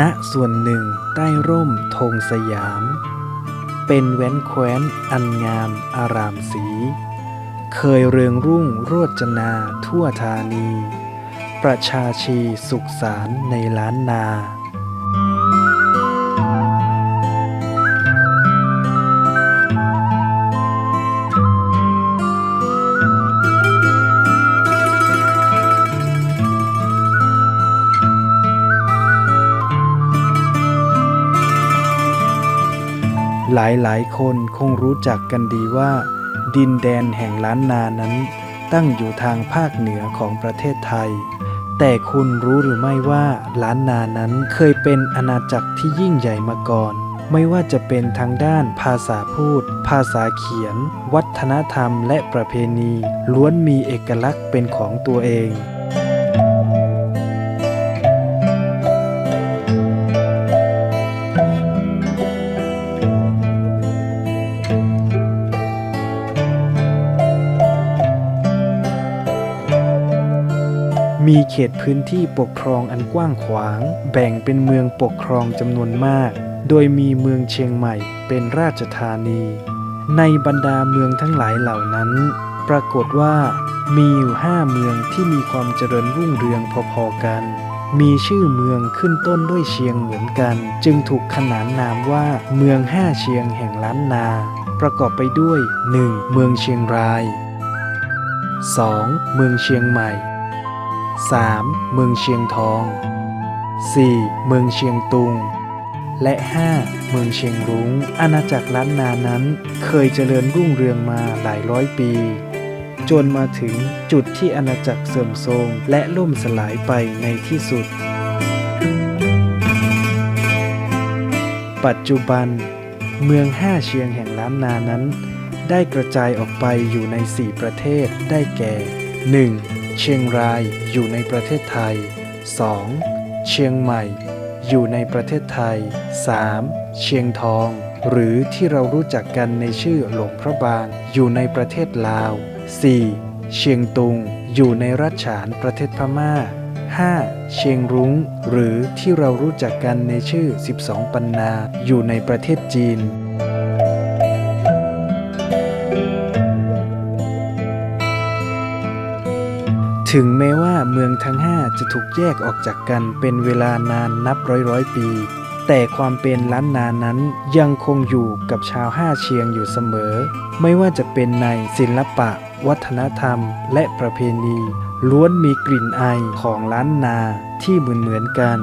ณส่วนหนึ่งใต้ร่มธงสยาม เป็นแว้นแคว้นอันงามอารามสี เคยเรืองรุ่งโรจนาทั่วธานี ประชาชีสุขสารในล้านนา หลายๆคนคงรู้จักกันดีว่า ดินแดนแห่งล้านนานั้น ตั้งอยู่ทางภาคเหนือของประเทศไทย แต่คุณรู้หรือไม่ว่าล้านนานั้นเคยเป็นอาณาจักรที่ยิ่งใหญ่มาก่อน ไม่ว่าจะเป็นทางด้านภาษาพูด ภาษาเขียน วัฒนธรรมและประเพณี ล้วนมีเอกลักษณ์เป็นของตัวเอง มีเขตพื้นที่ปกครองอันกว้างขวาง แบ่งเป็นเมืองปกครองจำนวนมาก โดยมีเมืองเชียงใหม่เป็นราชธานี ในบรรดาเมืองทั้งหลายเหล่านั้น ปรากฏว่า มีอยู่ห้าเมืองที่มีความเจริญรุ่งเรืองพอๆกัน มีชื่อเมืองขึ้นต้นด้วยเชียงเหมือนกัน จึงถูกขนานนามว่าเมืองห้าเชียงแห่งล้านนา ประกอบไปด้วย 1. เมืองเชียงราย 2. เมืองเชียงใหม่ 3. เมืองเชียงทอง 4. เมืองเชียงตุง และ 5. เมืองเชียงรุง้ง อาณาจักรล้านนานั้น เคยเจริญรุ่งเรืองมาหลายร้อยปี จนมาถึงจุดที่อาณาจักรเสื่อมโทรมและล่มสลายไปในที่สุด ปัจจุบัน เมืองห้าเชียงแห่งล้านนานั้น ได้กระจายออกไปอยู่ใน 4 ประเทศได้แก่ 1. เชียงรายอยู่ในประเทศไทย 2. เชียงใหม่ อยู่ในประเทศไทย 3. เชียงทอง หรือที่เรารู้จักกันในชื่อหลวงพระบาง อยู่ในประเทศลาว 4. เชียงตุง อยู่ในรัชฉานประเทศพม่า 5. เชียงรุง้ง หรือที่เรารู้จักกันในชื่อ 12 ปันนา อยู่ในประเทศจีน ถึงแม้ว่าเมืองทั้ง5จะถูกแยกออกจากกันเป็นเวลานานนับร้อยร้อยปี แต่ความเป็นล้านนานั้นยังคงอยู่กับชาวห้าเชียงอยู่เสมอ ไม่ว่าจะเป็นในศิลปะ วัฒนธรรม และประเพณี ล้วนมีกลิ่นไอของล้านนาที่เหมือนเหมือนกัน